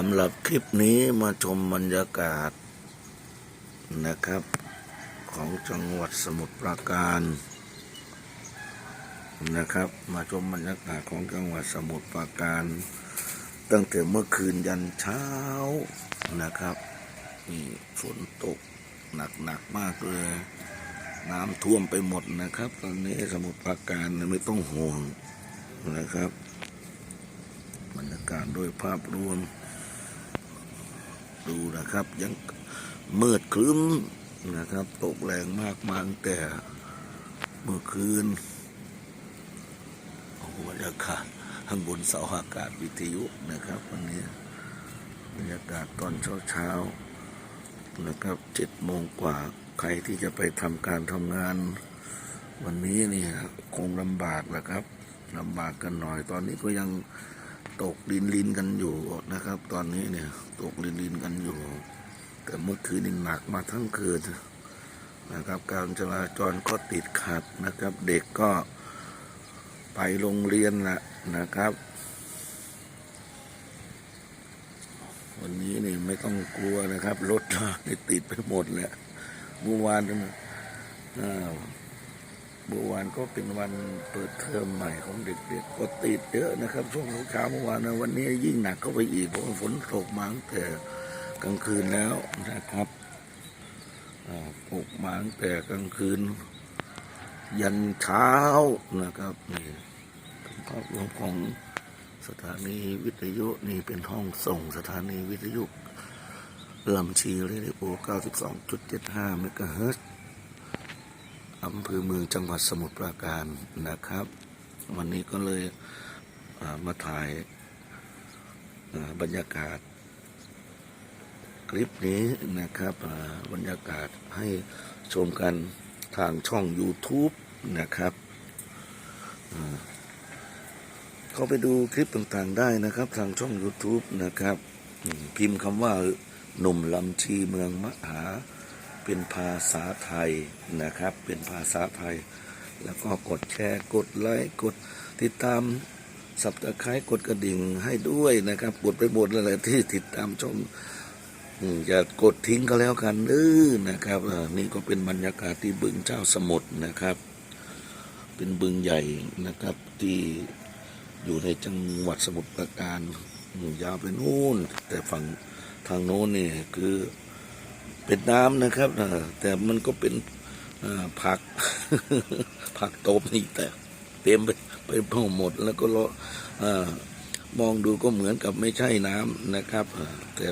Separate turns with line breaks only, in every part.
สำหรับคลิปนี้มาชมบรรยากาศนะครับ ของจังหวัดสมุทรปราการนะครับ มาชมบรรยากาศของจังหวัดสมุทรปราการ ตั้งแต่เมื่อคืนยันเช้านะครับนี่ฝนตกหนักหนักๆมากเลย น้ำท่วมไปหมดนะครับ ตอนนี้สมุทรปราการไม่ต้องห่วงนะครับบรรยากาศโดยภาพรวม ดูนะครับ ยังมืดครึ้มนะครับ ตกแรงมากมาตั้งแต่เมื่อคืนโอ้โหบรรยากาศข้างบนเสาอากาศวิทยุนะครับ วันนี้บรรยากาศตอนเช้าเช้าๆนะครับเจ็ดโมงกว่าใครที่จะไปทำการทำงาน วันนี้นี่คงลำบากแหละครับลำบากกันหน่อยตอนนี้ก็ยัง ตกลินลินกันอยู่นะครับ ตอนนี้เนี่ย ตกลินลินกันอยู่ แต่เมื่อคืนนี่หนักมาทั้งคืนนะครับ การจราจรก็ติดขัดนะครับ เด็กก็ไปโรงเรียนละนะครับ วันนี้นี่ไม่ต้องกลัวนะครับ รถติดไปหมดแหละเมื่อวานนะอ่า เมื่อวานก็เป็นวันเปิดเทอมใหม่ของเด็กๆก็ติดเยอะนะครับ ช่วงเช้าเมื่อวานนะวันนี้ยิ่งหนักเข้าไปอีกเพราะฝนตกมาตั้งแต่กลางคืนแล้วนะครับตกมาตั้งแต่กลางคืน ยันเช้านะครับนี่ภาพรวมของสถานีวิทยุนี่เป็นห้องส่งสถานีวิทยุลำชีเรดิโอ92.75เมกะเฮิรตซ์ อำเภอเมืองจังหวัดสมุทรปราการนะครับ วันนี้ก็เลยามาถ่ายาบรรยากาศ คลิปนี้นะครับบรรยากาศให้ชมกันทางช่อง YouTube นะครับเข้าไปดูคลิปต่างๆได้นะครับทางช่อง YouTube นะครับ พิมพ์คำว่าหนุ่มลำชีเมืองมหา เป็นภาษาไทยนะครับ เป็นภาษาไทย แล้วก็กดแชร์กดไลค์กดติดตามสับตะไคร้กดกระดิ่งให้ด้วยนะครับ กดไปหมดเลยแหละที่ติดตามชมอย่ากดทิ้งก็แล้วกันเออนะครับนี่ก็เป็นบรรยากาศที่บึงเจ้าสมุทรนะครับ เป็นบึงใหญ่นะครับ ที่อยู่ในจังหวัดสมุทรปราการอยาวไปนู่น แต่ฝั่งทางโน้นนี่คือ เป็นน้ำนะครับแต่มันก็เป็นผักผักตบนี่แต่เต็มไปไปหมดแล้วก็เลาะเอ่อมองดูก็เหมือนกับไม่ใช่น้ำนะครับแต่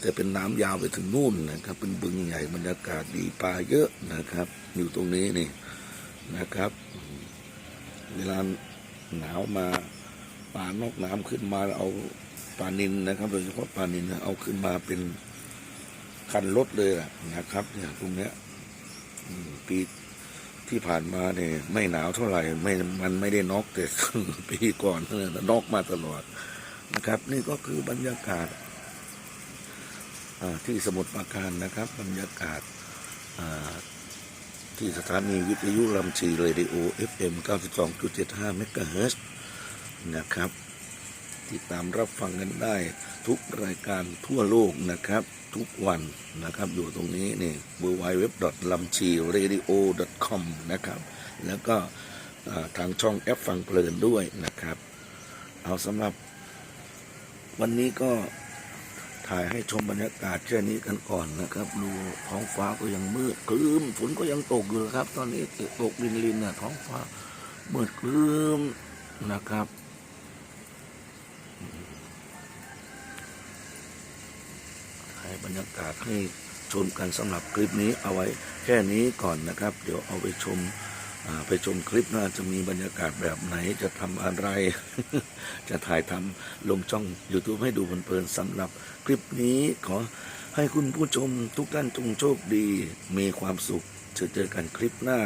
แต่เป็นน้ำยาวไปถึงนู่นนะครับ เป็นบึงใหญ่บรรยากาศดีปลาเยอะนะครับ อยู่ตรงนี้นี่นะครับ เวลาหนาวมาปลานอกน้ำขึ้นมาเอาปลานินนะครับ โดยเฉพาะปลานินเอาขึ้นมาเป็น คันรถเลยนะครับ เนี่ยตรงเนี้ยปีที่ผ่านมาเนี่ยไม่หนาวเท่าไหร่ไม่มันไม่ได้นอกแต่ปีก่อนเนี่ยน็อกมาตลอดนะครับ นี่ก็คือบรรยากาศที่สมุทรปราการนะครับ บรรยากาศที่สถานีวิทยุลำชีเรดิโอ FM 92.75 เมกะเฮิรตซ์นะครับ ติดตามรับฟังกันได้ ทุกรายการทั่วโลกนะครับ ทุกวันนะครับ อยู่ตรงนี้นี่ w w w l a m c h i r a d i o com นะครับ แล้วก็ทางช่องแอปฟังเพลินด้วยนะครับ เอาสำหรับ วันนี้ก็ถ่ายให้ชมบรรยากาศแค่นี้กันก่อนนะครับดูท้องฟ้าก็ยังมืดครึ้มฝนก็ยังตกอยู่นะครับ ตอนนี้ตกลินลินนะท้องฟ้ามืดครึ้มนะครับ ถ่ายบรรยากาศให้ชมกันสำหรับคลิปนี้เอาไว้แค่นี้ก่อนนะครับ เดี๋ยวเอาไปชมไปชมคลิปหน้าจะมีบรรยากาศแบบไหนจะทำอะไร จะถ่ายทำลงช่อง YouTube ให้ดูเพลินๆสำหรับคลิปนี้ขอให้คุณผู้ชมทุกท่านจงโชคดี มีความสุขจอเจอกันคลิปหน้า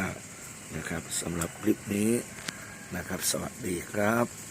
นะครับสำหรับคลิปนี้นะครับ สวัสดีครับ